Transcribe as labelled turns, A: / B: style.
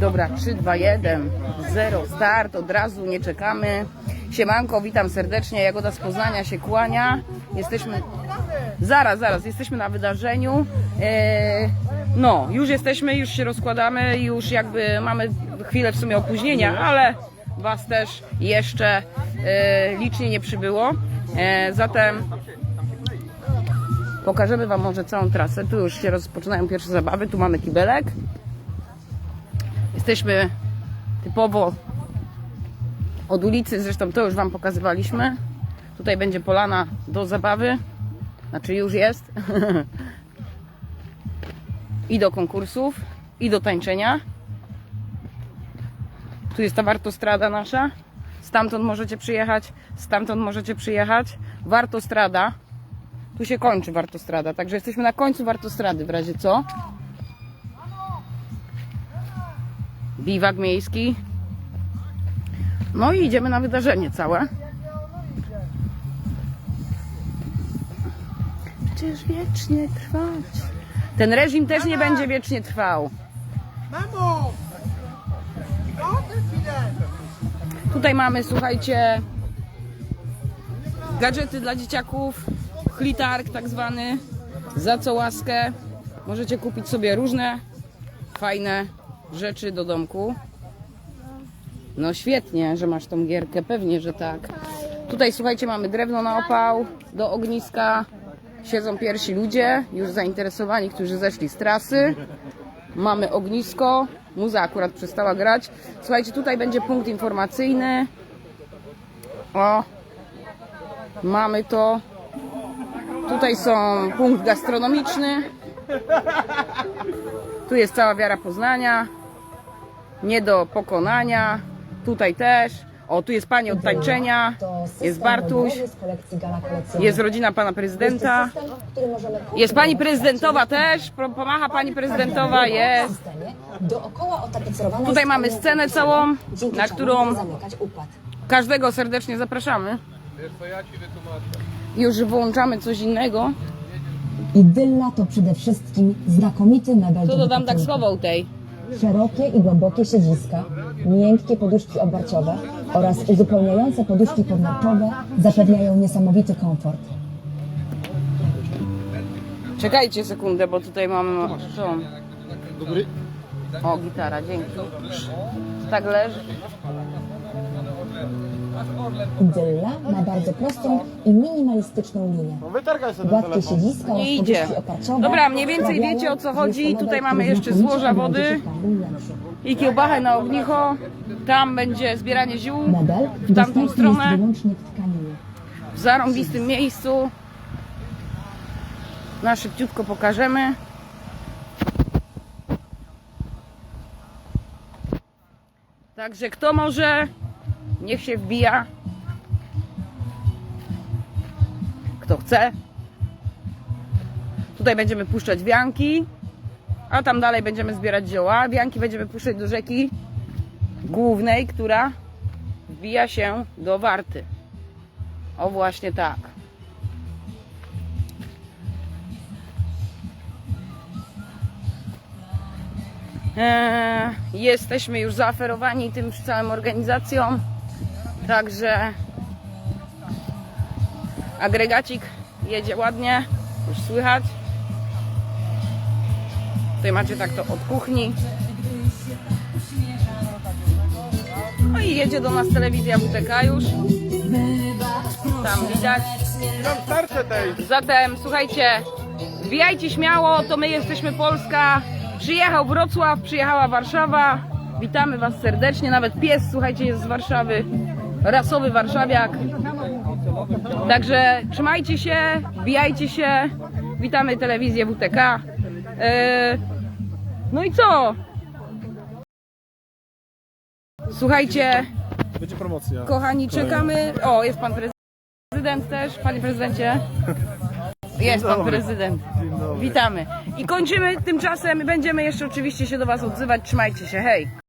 A: Dobra, 3, 2, 1, 0, start, od razu nie czekamy. Siemanko, witam serdecznie, Jagoda z Poznania się kłania. Jesteśmy, zaraz, zaraz, jesteśmy na wydarzeniu. E, no, już jesteśmy, już się rozkładamy, już jakby mamy chwilę w sumie opóźnienia, ale Was też jeszcze e, licznie nie przybyło. E, zatem pokażemy Wam może całą trasę. Tu już się rozpoczynają pierwsze zabawy, tu mamy kibelek. Jesteśmy typowo od ulicy, zresztą to już Wam pokazywaliśmy. Tutaj będzie polana do zabawy, znaczy już jest. I do konkursów, i do tańczenia. Tu jest ta wartostrada nasza. Stamtąd możecie przyjechać, stamtąd możecie przyjechać. Wartostrada. Tu się kończy wartostrada, także jesteśmy na końcu wartostrady w razie co. biwak miejski. No i idziemy na wydarzenie całe. Przecież wiecznie trwać. Ten reżim też nie będzie wiecznie trwał.
B: Mamo! O, tę chwilę!
A: Tutaj mamy, słuchajcie, gadżety dla dzieciaków, chlitarg tak zwany, za co łaskę. Możecie kupić sobie różne fajne rzeczy do domku. No świetnie, że masz tą gierkę, pewnie, że tak. Tutaj słuchajcie, mamy drewno na opał, do ogniska. Siedzą pierwsi ludzie, już zainteresowani, którzy zeszli z trasy. Mamy ognisko, muza akurat przestała grać. Słuchajcie, tutaj będzie punkt informacyjny. O, mamy to. Tutaj są punkt gastronomiczny. Tu jest cała wiara Poznania. Nie do pokonania. Tutaj też. O, tu jest pani od tańczenia. Jest Bartuś. Jest rodzina pana prezydenta. Jest pani prezydentowa też. Pomacha pani prezydentowa. Jest. Tutaj mamy scenę całą, na którą każdego serdecznie zapraszamy. Już włączamy coś innego.
C: Idylla to przede wszystkim znakomity mebel
A: Co
C: do
A: to tam tak
C: wypoczynku.
A: schował tej?
C: Szerokie i głębokie siedziska, miękkie poduszki obarciowe oraz uzupełniające poduszki podnapczowe zapewniają niesamowity komfort.
A: Czekajcie sekundę, bo tutaj mam co? O, gitara, dzięki. Tak leży.
C: Idylla ma bardzo prostą i minimalistyczną linię.
B: Ten
C: Gładkie siedziska oraz
A: Nie idzie.
C: poduszki oparciowe
A: Dobra, mniej więcej
C: sprawiają,
A: wiecie, o co chodzi. Tutaj mamy jeszcze złoża wody.
C: się.
A: I kiełbachę na ognicho. Tam będzie zbieranie ziół. W tamtą
C: dostępny jest
A: stronę.
C: wyłącznie w tkaninie.
A: W zarąbistym miejscu. Na szybciutko pokażemy. Także kto może, niech się wbija. Kto chce. Tutaj będziemy puszczać wianki, a tam dalej będziemy zbierać zioła. Wianki będziemy puszczać do rzeki głównej, która wbija się do Warty. O właśnie tak. Eee, jesteśmy już zaoferowani tym całym organizacją. Także agregacik jedzie ładnie, już słychać. Tutaj macie tak to od kuchni. No i jedzie do nas telewizja WTK już. Tam widać. Zatem słuchajcie, wbijajcie śmiało, to my jesteśmy Polska. Przyjechał Wrocław, przyjechała Warszawa. Witamy Was serdecznie. Nawet pies, słuchajcie, jest z Warszawy. Rasowy warszawiak. Także trzymajcie się, wbijajcie się. Witamy telewizję WTK. E, No i co? Słuchajcie,
B: Będzie promocja.
A: Kochani, czekamy. O, jest pan prezydent też. Panie prezydencie. Jest pan prezydent. Witamy. I kończymy tymczasem. Będziemy jeszcze oczywiście się do Was odzywać. Trzymajcie się. Hej.